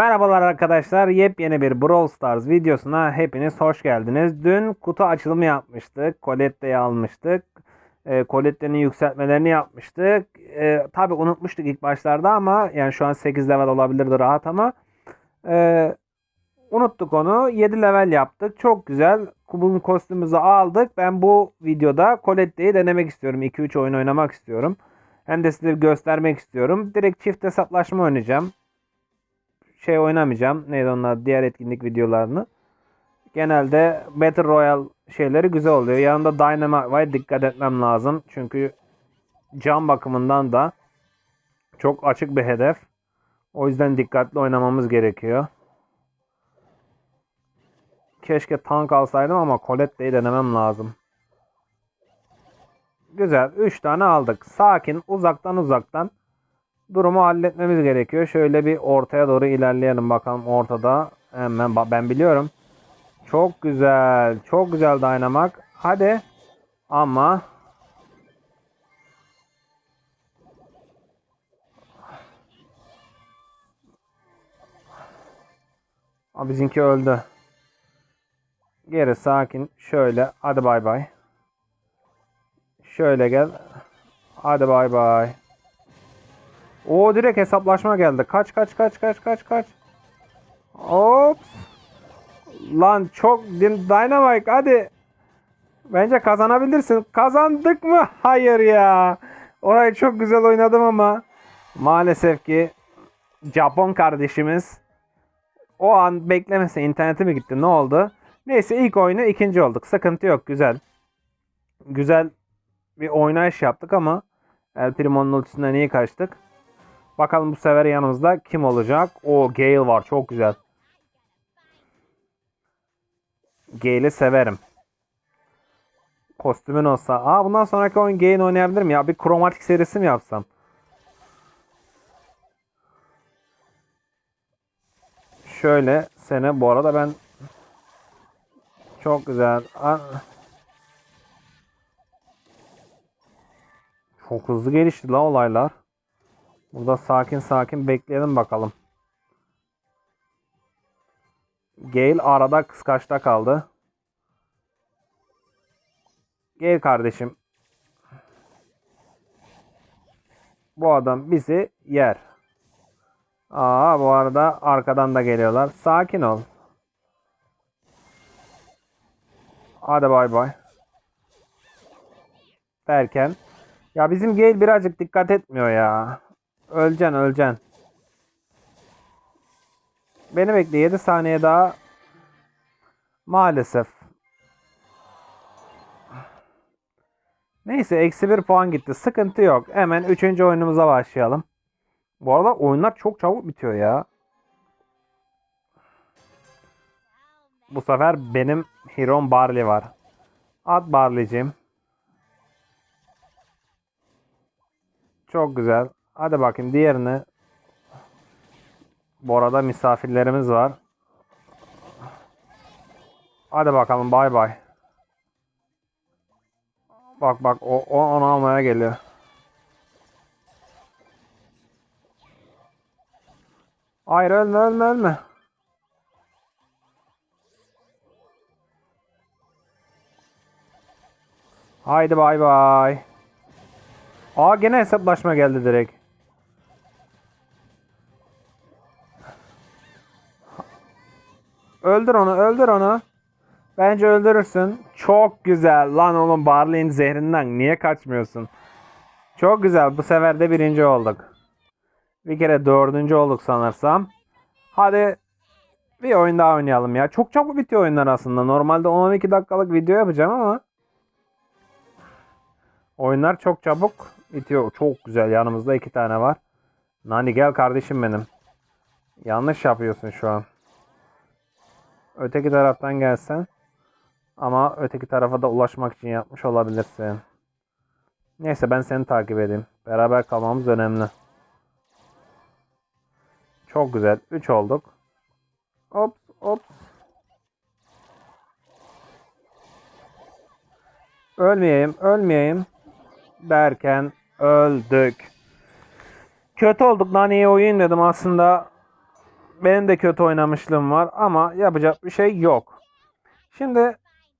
Merhabalar arkadaşlar. Yepyeni bir Brawl Stars videosuna hepiniz hoş geldiniz. Dün kutu açılımı yapmıştık. Colette'yi almıştık. E, Colette'nin yükseltmelerini yapmıştık. E, Tabi unutmuştuk ilk başlarda ama yani şu an 8 level olabilirdi rahat ama e, unuttuk onu. 7 level yaptık. Çok güzel. Bunun kostümümüzü aldık. Ben bu videoda Colette'yi denemek istiyorum. 2-3 oyun oynamak istiyorum. Hem de size göstermek istiyorum. Direkt çift hesaplaşma oynayacağım şey oynamayacağım. Neydi onlar diğer etkinlik videolarını. Genelde Battle Royale şeyleri güzel oluyor. Yanında Dynamite var. Dikkat etmem lazım. Çünkü can bakımından da çok açık bir hedef. O yüzden dikkatli oynamamız gerekiyor. Keşke tank alsaydım ama Colette'yi denemem lazım. Güzel. 3 tane aldık. Sakin. Uzaktan uzaktan durumu halletmemiz gerekiyor. Şöyle bir ortaya doğru ilerleyelim bakalım ortada. Hemen ben biliyorum. Çok güzel. Çok güzel Dynamak. Hadi. Ama Aa, bizimki öldü. Geri sakin. Şöyle. Hadi bay bay. Şöyle gel. Hadi bay bay. O direkt hesaplaşma geldi. Kaç kaç kaç kaç kaç kaç. Hop. Lan çok Dynamite hadi. Bence kazanabilirsin. Kazandık mı? Hayır ya. Orayı çok güzel oynadım ama maalesef ki Japon kardeşimiz o an beklemese interneti mi gitti ne oldu? Neyse ilk oyunu ikinci olduk. Sıkıntı yok güzel. Güzel bir oynayış yaptık ama El Primo'nun ultisinden iyi kaçtık. Bakalım bu sefer yanımızda kim olacak? O Gale var. Çok güzel. Gale'i severim. Kostümün olsa. Aa bundan sonraki oyun Gale oynayabilirim ya. Bir kromatik serisi mi yapsam? Şöyle sene bu arada ben çok güzel. Çok hızlı gelişti la olaylar. Burada sakin sakin bekleyelim bakalım. Gale arada kıskaçta kaldı. Gel kardeşim. Bu adam bizi yer. Aa bu arada arkadan da geliyorlar. Sakin ol. Hadi bay bay. Derken ya bizim Gale birazcık dikkat etmiyor ya. Öleceksin öleceksin. Beni bekle 7 saniye daha. Maalesef. Neyse eksi bir puan gitti. Sıkıntı yok. Hemen 3. oyunumuza başlayalım. Bu arada oyunlar çok çabuk bitiyor ya. Bu sefer benim Hero'm Barley var. At Barley'cim. Çok güzel. Hadi bakayım diğerini. Bu arada misafirlerimiz var. Hadi bakalım bay bay. Bak bak o, o onu almaya geliyor. Hayır ölme ölme ölme. Haydi bay bay. Aa gene hesaplaşma geldi direkt. Öldür onu, öldür onu. Bence öldürürsün. Çok güzel. Lan oğlum Barley'in zehrinden niye kaçmıyorsun? Çok güzel. Bu sefer de birinci olduk. Bir kere dördüncü olduk sanırsam. Hadi bir oyun daha oynayalım ya. Çok çabuk bitiyor oyunlar aslında. Normalde 10-12 dakikalık video yapacağım ama oyunlar çok çabuk bitiyor. Çok güzel. Yanımızda iki tane var. Nani gel kardeşim benim. Yanlış yapıyorsun şu an. Öteki taraftan gelsen. Ama öteki tarafa da ulaşmak için yapmış olabilirsin. Neyse ben seni takip edeyim. Beraber kalmamız önemli. Çok güzel. 3 olduk. Hop hop. Ölmeyeyim, ölmeyeyim derken öldük. Kötü olduk lan iyi oyun dedim aslında. Benim de kötü oynamışlığım var ama yapacak bir şey yok. Şimdi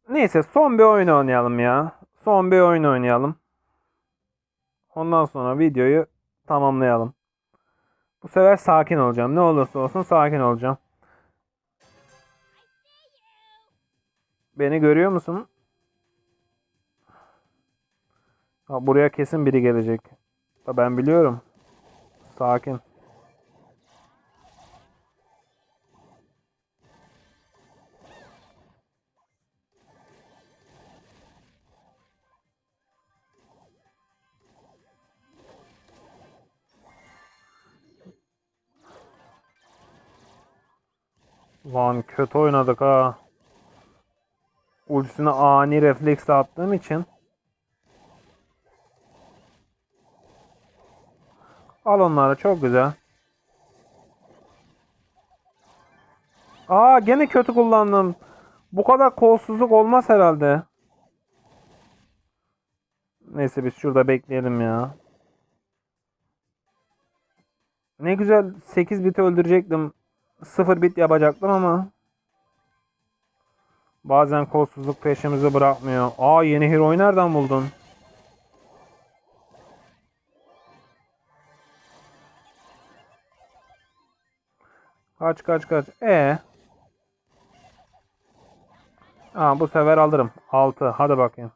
neyse son bir oyun oynayalım ya. Son bir oyun oynayalım. Ondan sonra videoyu tamamlayalım. Bu sefer sakin olacağım. Ne olursa olsun sakin olacağım. Beni görüyor musun? Ha, buraya kesin biri gelecek. Ben biliyorum. Sakin. Lan kötü oynadık ha. Ultisine ani refleksle attığım için. Al onları çok güzel. Aa gene kötü kullandım. Bu kadar kolsuzluk olmaz herhalde. Neyse biz şurada bekleyelim ya. Ne güzel 8 biti öldürecektim. 0 bit yapacaktım ama. Bazen kolsuzluk peşimizi bırakmıyor. Aa yeni hero'yu nereden buldun? Kaç kaç kaç. E. Aa bu sefer alırım. 6. Hadi bakayım.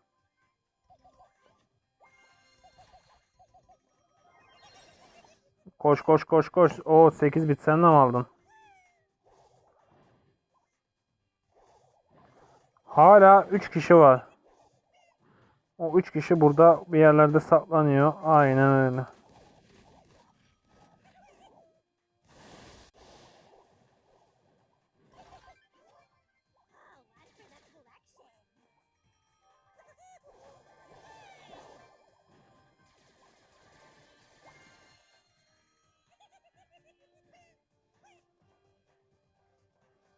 Koş koş koş koş. O 8 bit sen de mi aldın? Hala 3 kişi var. O 3 kişi burada bir yerlerde saklanıyor. Aynen öyle.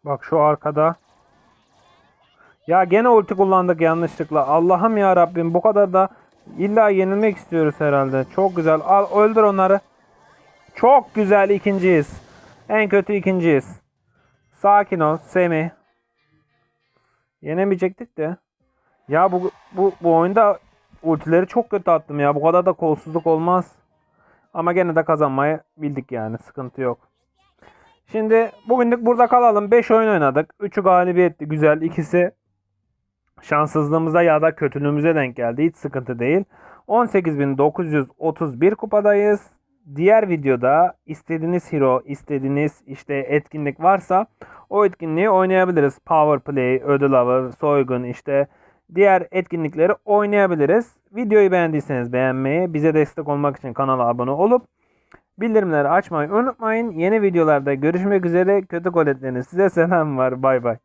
Bak şu arkada. Ya gene ulti kullandık yanlışlıkla. Allah'ım ya Rabbim bu kadar da illa yenilmek istiyoruz herhalde. Çok güzel. Al öldür onları. Çok güzel ikinciyiz. En kötü ikinciyiz. Sakin ol Semih. Yenemeyecektik de. Ya bu bu bu oyunda ultileri çok kötü attım ya. Bu kadar da kolsuzluk olmaz. Ama gene de kazanmayı bildik yani. Sıkıntı yok. Şimdi bugünlük burada kalalım. 5 oyun oynadık. 3'ü galibiyetti. Güzel. İkisi şanssızlığımıza ya da kötülüğümüze denk geldi. Hiç sıkıntı değil. 18.931 kupadayız. Diğer videoda istediğiniz hero, istediğiniz işte etkinlik varsa o etkinliği oynayabiliriz. Power play, ödül avı, soygun işte diğer etkinlikleri oynayabiliriz. Videoyu beğendiyseniz beğenmeyi, bize destek olmak için kanala abone olup bildirimleri açmayı unutmayın. Yeni videolarda görüşmek üzere. Kötü koletleriniz size selam var. Bay bay.